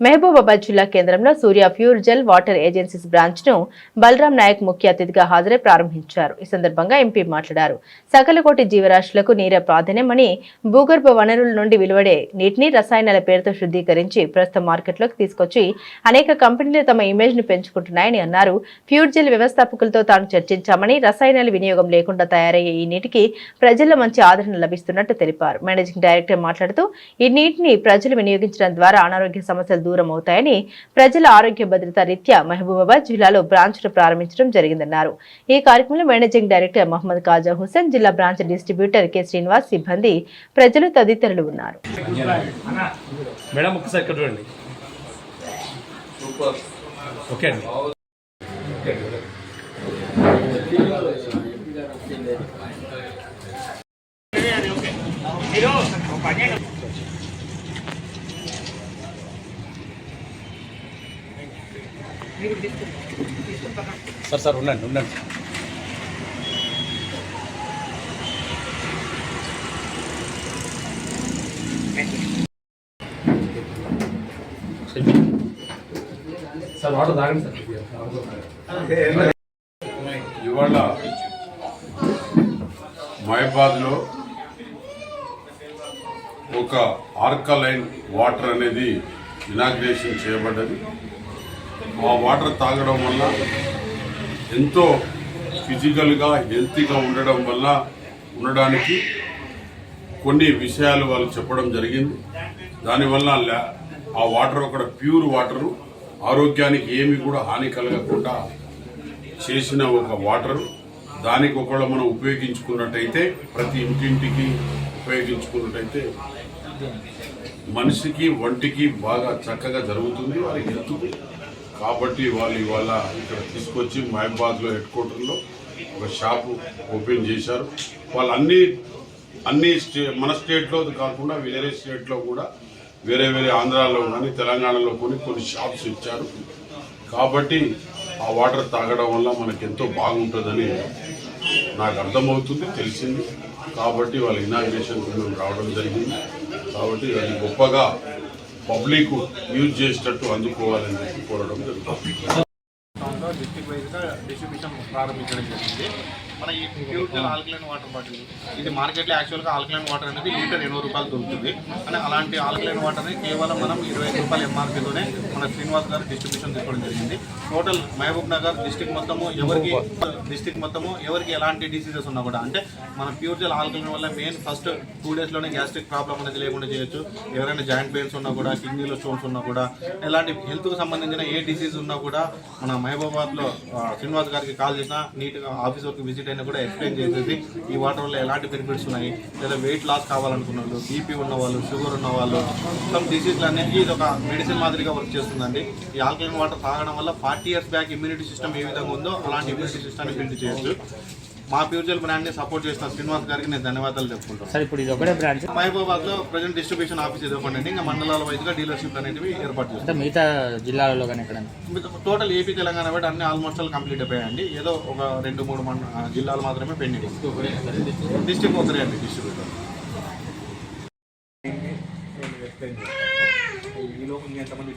మహబూబాబాద్ జిల్లా కేంద్రంలో Surya pure gel water agencies బ్రాంచ్ను Balaram Naik ముఖ్య అతిథిగా హాజరై ప్రారంభించారు. ఈ సందర్భంగా ఎంపీ మాట్లాడారు. సకల కోటి జీవరాశులకు నీర ప్రాధాన్యమని భూగర్భ వనరుల నుండి వెలువడే నీటిని రసాయనాల పేరుతో శుద్ధీకరించి ప్రస్తుతం మార్కెట్లోకి తీసుకొచ్చి అనేక కంపెనీలు తమ ఇమేజ్ను పెంచుకుంటున్నాయని అన్నారు. ప్యూర్ జెల్ వ్యవస్థాపకులతో తాను చర్చించామని రసాయనాల వినియోగం లేకుండా తయారయ్యే ఈ నీటికి ప్రజల్లో మంచి ఆదరణ లభిస్తున్నట్టు తెలిపారు. మేనేజింగ్ డైరెక్టర్ మాట్లాడుతూ ఈ నీటిని ప్రజలు వినియోగించడం ద్వారా అనారోగ్య సమస్యలు దూరం అవుతాయని ప్రజల ఆరోగ్య భద్రత రీత్యా మహబూబాబాద్ జిల్లాలో బ్రాంచ్ను ప్రారంభించడం జరిగిందన్నారు. ఈ కార్యక్రమంలో మేనేజింగ్ డైరెక్టర్ మహమ్మద్ కాజా హుసేన్ జిల్లా బ్రాంచ్ డిస్ట్రిబ్యూటర్ కె శ్రీనివాస్ సిబ్బంది ప్రజలు తదితరులు ఉన్నారు. మేడం ఒకసారి చూడండి. ఓకే అండి. సార్ సార్ ఉండండి ఉండండి. సార్ వాటర్ తాగండి సార్. ఇవాళ మహబాద్లో ఒక ఆర్కలైన్ వాటర్ అనేది ఇనాగ్రేషన్ చేయబడ్డది. ఆ వాటర్ తాగడం వల్ల ఎంతో ఫిజికల్గా హెల్తీగా ఉండడం వల్ల ఉండడానికి కొన్ని విషయాలు వాళ్ళు చెప్పడం జరిగింది. దానివల్ల ఆ వాటర్ ఒక ప్యూర్ వాటరు ఆరోగ్యానికి ఏమి కూడా హాని కలగకుండా చేసిన ఒక వాటర్. దానికి ఒకవేళ మనం ఉపయోగించుకున్నట్టయితే ప్రతి ఇంటింటికి ఉపయోగించుకున్నట్టయితే మనిషికి ఒంటికి బాగా చక్కగా జరుగుతుంది వారి హెల్త్కి. కాబట్టి వాళ్ళు ఇవాళ ఇక్కడ తీసుకొచ్చి మహబాద్లో హెడ్ క్వార్టర్లో ఒక షాపు ఓపెన్ చేశారు. వాళ్ళు అన్ని అన్ని స్టే మన స్టేట్లో కాకుండా వేరే స్టేట్లో కూడా వేరే వేరే ఆంధ్రాలో కానీ తెలంగాణలో కొన్ని కొన్ని షాప్స్ ఇచ్చారు. కాబట్టి ఆ వాటర్ తాగడం వల్ల మనకి ఎంతో బాగుంటుందని నాకు అర్థమవుతుంది తెలిసింది. కాబట్టి వాళ్ళ ఇనాగ్రేషన్కి మేము రావడం జరిగింది. కాబట్టి అది గొప్పగా పబ్లిక్ యూజ్ చేసేటట్టు అందుకోవాలని చెప్పి కోరడం జరుగుతుంది. టౌన్లో డిస్ట్రిక్ట్ వైజ్గా డిస్ట్రిబ్యూషన్ ప్రారంభించడం జరిగింది. మన ఈ ప్యూర్ ఆల్కలైన్ వాటర్ బాటిల్ ఇది మార్కెట్లో యాక్చువల్గా ఆల్కలైన్ వాటర్ అనేది లీటర్ ఎనభై రూపాయలు దొరుకుతుంది. కానీ అలాంటి ఆల్కలైన్ వాటర్ని కేవలం మనం ఇరవై ఐదు రూపాయల ఎంఆర్పీతోనే మన శ్రీనివాస్ గారు డిస్ట్రిబ్యూషన్ తీసుకోవడం జరిగింది. టోటల్ మహబూబ్ నగర్ డిస్ట్రిక్ట్ మొత్తము ఎవరికి డిస్టిక్ మొత్తము ఎవరికి ఎలాంటి డిసీజెస్ ఉన్నా కూడా అంటే మన ప్యూర్ ఆల్కలైన్ వల్ల మెయిన్ ఫస్ట్ టూ డేస్లోనే గ్యాస్ట్రిక్ ప్రాబ్లం అనేది లేకుండా చేయొచ్చు. ఎవరైనా జాయింట్ పెయిన్స్ ఉన్నా కూడా కిడ్నీలో స్టోన్స్ ఉన్నా కూడా ఎలాంటి హెల్త్కు సంబంధించిన ఏ డిసీజ్ ఉన్నా కూడా మన మహబూబాబాద్లో శ్రీనివాస్ గారికి కాల్ చేసినా నీట్గా ఆఫీస్ వరకు విజిట్ అయినా కూడా ఎక్స్ప్లెయిన్ చేసేసి ఈ వాటర్ వల్ల ఎలాంటి బెనిఫిట్స్ ఉన్నాయి? లేదా వెయిట్ లాస్ కావాలనుకున్న వాళ్ళు బీపీ ఉన్నవాళ్ళు షుగర్ ఉన్నవాళ్ళు మొత్తం డిసీజ్లు అనేది ఇది ఒక మెడిసిన్ మాదిరిగా వర్క్ చేస్తుందండి. ఈ ఆల్కలైన్ వాటర్ తాగడం వల్ల forty years back immunity system ఏ విధంగా ఉందో అలాంటి ఇమ్యూనిటీ సిస్టమ్ని బిల్డ్ చేయొచ్చు. మా ప్యూర్జల్ బ్రాండ్ని సపోర్ట్ చేసిన శ్రీనివాస్ గారికి నేను ధన్యవాదాలు చెప్పుకుంటాను సార్ ఇప్పుడు ఇది ఒకటే బ్రాంచ్ మహబూబాద్లో ప్రజెంట్ డిస్ట్రిబ్యూషన్ ఆఫీస్ ఇది ఒకటి అండి ఇంకా మండలాల వైజ్గా డీలర్షిప్ అనేటివి ఏర్పాటు చేస్తాం అంటే మిగతా జిల్లాలలో కానీ ఎక్కడ టోటల్ ఏపీ తెలంగాణ బట్టి అన్ని ఆల్మోస్ట్ ఆల్ కంప్లీట్ అయిపోయాయండి. ఏదో ఒక రెండు మూడు జిల్లాలు మాత్రమే పెండింగ్ డిస్ట్రిక్ట్ ఒకరే అండి డిస్ట్రిబ్యూటర్ ఈలోపు ఎంతమంది